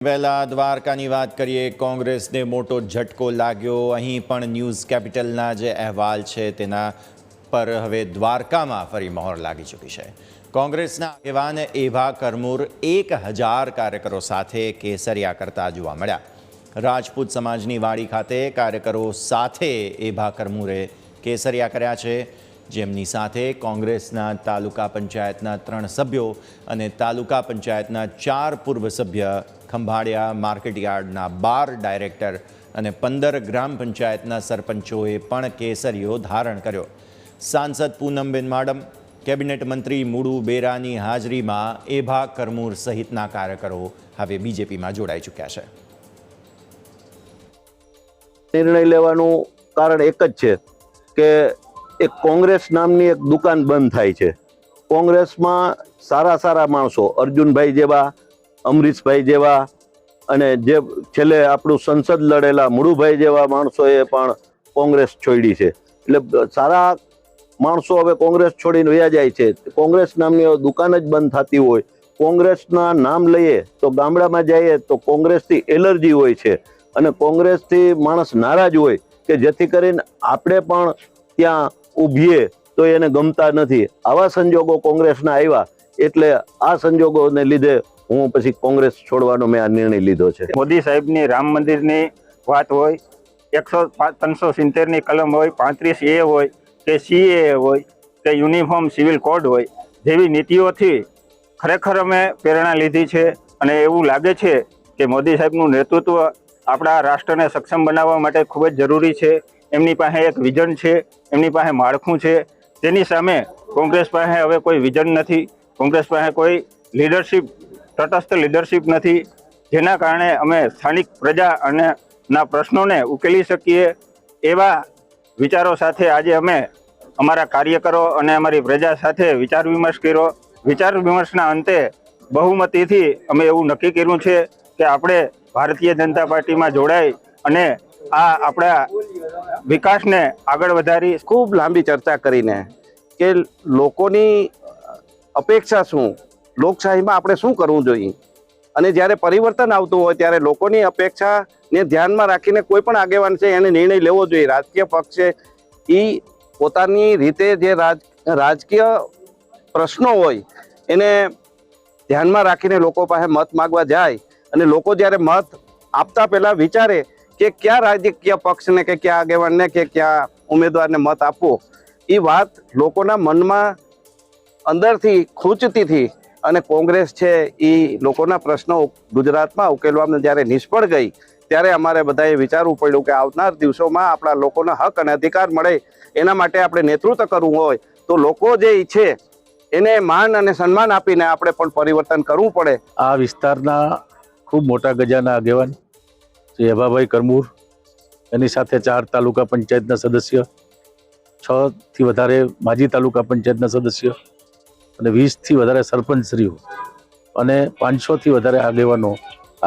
વહેલા દ્વારકાની વાત કરીએ, કોંગ્રેસને મોટો ઝટકો લાગ્યો. અહીં પણ ન્યૂઝ કેપિટલના જે અહેવાલ છે તેના પર હવે દ્વારકામાં ફરી મહોર લાગી ચૂકી છે. કોંગ્રેસના આગેવાન એભા કરમૂર એક હજાર કાર્યકરો સાથે કેસરિયા કરતા જોવા મળ્યા. રાજપૂત સમાજની વાડી ખાતે કાર્યકરો સાથે એભા કરમૂરે કેસરિયા કર્યા છે. જેમની સાથે કોંગ્રેસના તાલુકા પંચાયતના ત્રણ સભ્યો અને તાલુકા પંચાયતના ચાર પૂર્વ સભ્ય ખંભાળિયા માર્કેટયાર્ડના બાર ડાયરેક્ટર અને પંદર ગ્રામ પંચાયતના સરપંચોએ પણ કેસરીઓ ધારણ કર્યો. સાંસદ પૂનમબેન માડમ, કેબિનેટ મંત્રી મુડુ બેરાની હાજરીમાં એભા કરમૂર સહિતના કાર્યકરો હવે બીજેપીમાં જોડાઈ ચૂક્યા છે. નિર્ણય લેવાનું કારણ એક જ છે કે એક કોંગ્રેસ નામની એક દુકાન બંધ થાય છે. કોંગ્રેસમાં સારા સારા માણસો અર્જુનભાઈ જેવા અમરીશભાઈ જેવા અને જે છેલ્લે આપણું સંસદ લડેલા મુળુભાઈ જેવા માણસોએ પણ કોંગ્રેસ છોડી છે. એટલે સારા માણસો હવે કોંગ્રેસ છોડીને વયા જાય છે. કોંગ્રેસ નામની દુકાન જ બંધ થતી હોય. કોંગ્રેસના નામ લઈએ તો ગામડામાં જઈએ તો કોંગ્રેસથી એલર્જી હોય છે અને કોંગ્રેસથી માણસ નારાજ હોય કે જેથી કરીને આપણે પણ ત્યાં ઊભીએ તો એને ગમતા નથી. આવા સંજોગો કોંગ્રેસના આવ્યા એટલે આ સંજોગોને લીધે હું પછી કોંગ્રેસ છોડવાનો મેં આ નિર્ણય લીધો છે. મોદી સાહેબની રામ મંદિરની વાત હોય, એકસો ત્રણસો સિત્તેરની કલમ હોય, પાંત્રીસ એ હોય, કે સીએ હોય, કે યુનિફોર્મ સિવિલ કોડ હોય, જેવી નીતિઓથી ખરેખર અમે પ્રેરણા લીધી છે અને એવું લાગે છે કે મોદી સાહેબનું નેતૃત્વ આપણા રાષ્ટ્રને સક્ષમ બનાવવા માટે ખૂબ જ જરૂરી છે. એમની પાસે એક વિઝન છે, એમની પાસે માળખું છે. તેની સામે કોંગ્રેસ પાસે હવે કોઈ વિઝન નથી. કોંગ્રેસ પાસે કોઈ લીડરશિપ તટસ્થ લીડરશિપ નથી. જેના કારણે અમે સ્થાનિક પ્રજા અને ના પ્રશ્નોને ઉકેલી શકીએ એવા વિચારો સાથે આજે અમે અમારા કાર્યકરો અને અમારી પ્રજા સાથે વિચાર વિમર્શ કર્યો. વિચાર વિમર્શના અંતે બહુમતીથી અમે એવું નક્કી કર્યું છે કે આપણે ભારતીય જનતા પાર્ટીમાં જોડાઈ અને આ આપણા વિકાસને આગળ વધારી ખૂબ લાંબી ચર્ચા કરીને કે લોકોની અપેક્ષા શું? લોકશાહીમાં આપણે શું કરવું જોઈએ? અને જ્યારે પરિવર્તન આવતું હોય ત્યારે લોકોની અપેક્ષાને ધ્યાનમાં રાખીને કોઈ પણ આગેવાન છે એને નિર્ણય લેવો જોઈએ. રાજકીય પક્ષ છે એ પોતાની રીતે જે રાજ, રાજકીય પ્રશ્નો હોય, એને ધ્યાનમાં રાખીને લોકો પાસે મત માગવા જાય અને લોકો જ્યારે મત આપતા પહેલાં વિચારે કે કયા રાજકીય પક્ષને કે કયા આગેવાનને કે કયા ઉમેદવારને મત આપવો એ વાત લોકોના મનમાં અંદરથી ખૂંચતીથી અને કોંગ્રેસ છે એ લોકોના પ્રશ્નો ગુજરાતમાં ઉકેલવામાં જ્યારે નિષ્ફળ ગઈ, ત્યારે અમારે બધાએ વિચારવું પડ્યું કે આવનાર દિવસોમાં આપણા લોકોના હક અને અધિકાર મળે, એના માટે આપણે નેતૃત્વ કરવું હોય, તો લોકો જે ઈચ્છે એને માન અને સન્માન આપીને આપણે પણ પરિવર્તન કરવું પડે. આ વિસ્તારના ખૂબ મોટા ગજાના આગેવાન શ્રી હેભાભાઈ કરમૂર, એની સાથે ચાર તાલુકા પંચાયતના સદસ્ય, છ થી વધારે માજી તાલુકા પંચાયતના સદસ્ય અને વીસથી વધારે સરપંચશ્રીઓ અને પાંચસોથી વધારે આગેવાનો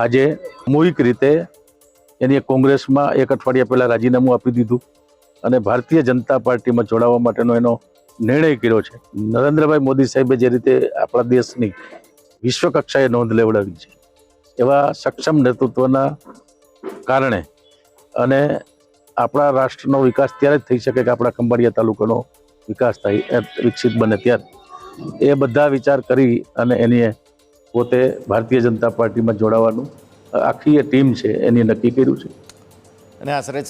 આજે સામૂહિક રીતે એની કોંગ્રેસમાં એક અઠવાડિયા પહેલાં રાજીનામું આપી દીધું અને ભારતીય જનતા પાર્ટીમાં જોડાવા માટેનો એનો નિર્ણય કર્યો છે. નરેન્દ્રભાઈ મોદી સાહેબે જે રીતે આપણા દેશની વિશ્વ કક્ષાએ નોંધ લેવડાવી છે, એવા સક્ષમ નેતૃત્વના કારણે અને આપણા રાષ્ટ્રનો વિકાસ ત્યારે જ થઈ શકે કે આપણા ખંભાળિયા તાલુકાનો વિકાસ થાય વિકસિત બને ત્યારે. એ બધા વિચાર કરી અને એની પોતે ભારતીય જનતા પાર્ટીમાં જોડાવાનું આખી એ ટીમ છે, એની નક્કી કર્યું છે. અને આશરે